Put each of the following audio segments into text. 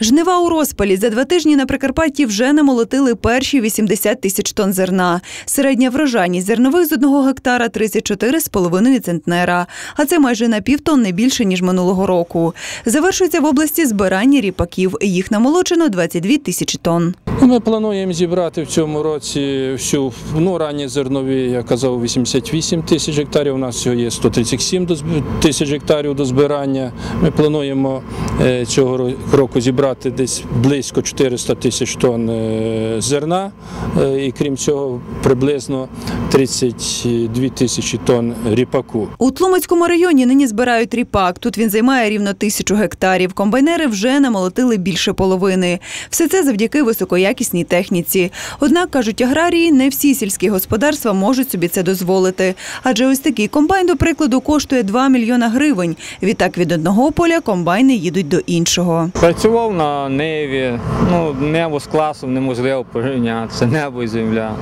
Жнива у розпалі. За два тижні на Прикарпатті вже намолотили перші 80 тисяч тонн зерна. Середня врожайність зернових з одного гектара 34,5 центнера. А це майже на півтонни більше, ніж минулого року. Завершується в області збирання ріпаків. Їх намолочено 22 тисячі тонн. Ми плануємо зібрати в цьому році всю ну, ранні зернові, я казав, 88 тисяч гектарів. У нас всього є 137 до зб- тисяч гектарів до збирання. Ми плануємо е, цього ро- року зібрати десь близько 400 тисяч тонн е, зерна. Е, І крім цього, приблизно 32 тисячі тонн ріпаку. У Тлумацькому районі нині збирають ріпак. Тут він займає рівно тисячу гектарів. Комбайнери вже намолотили більше половини. Все це завдяки високоякісній техніці. Однак, кажуть аграрії, не всі сільські господарства можуть собі це дозволити. Адже ось такий комбайн, до прикладу, коштує 2 мільйона гривень. Відтак від одного поля комбайни їдуть до іншого. Працював на Ниві, ну, небо з класом неможливо порівняти, це небо і земля.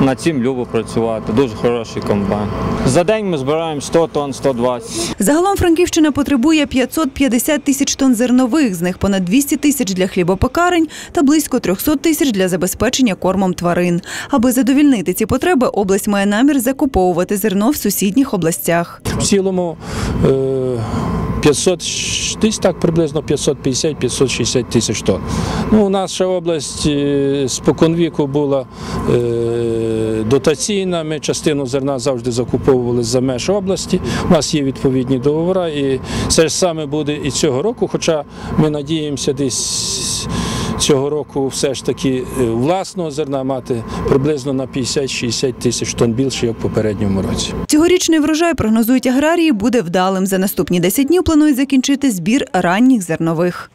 На цим любо працювати, дуже хороший комбайн. За день ми збираємо 100 тонн, 120. Загалом Франківщина потребує 550 тисяч тонн зернових, з них понад 200 тисяч для хлібопекарень та близько 300 тисяч для забезпечення кормом тварин. Аби задовільнити ці потреби, область має намір закуповувати зерно в сусідніх областях. В цілому е, 500, десь так приблизно 550-560 тисяч тонн. Ну, наша область е, споконвіку була е, дотаційна. Ми частину зерна завжди закуповували за меж області. У нас є відповідні договори, і це ж саме буде і цього року. Хоча ми надіємося десь. Цього року все ж таки е, власного зерна мати приблизно на 50-60 тисяч тонн більше, як в попередньому році. Цьогорічний врожай прогнозують аграрії буде вдалим. За наступні 10 днів планують закінчити збір ранніх зернових.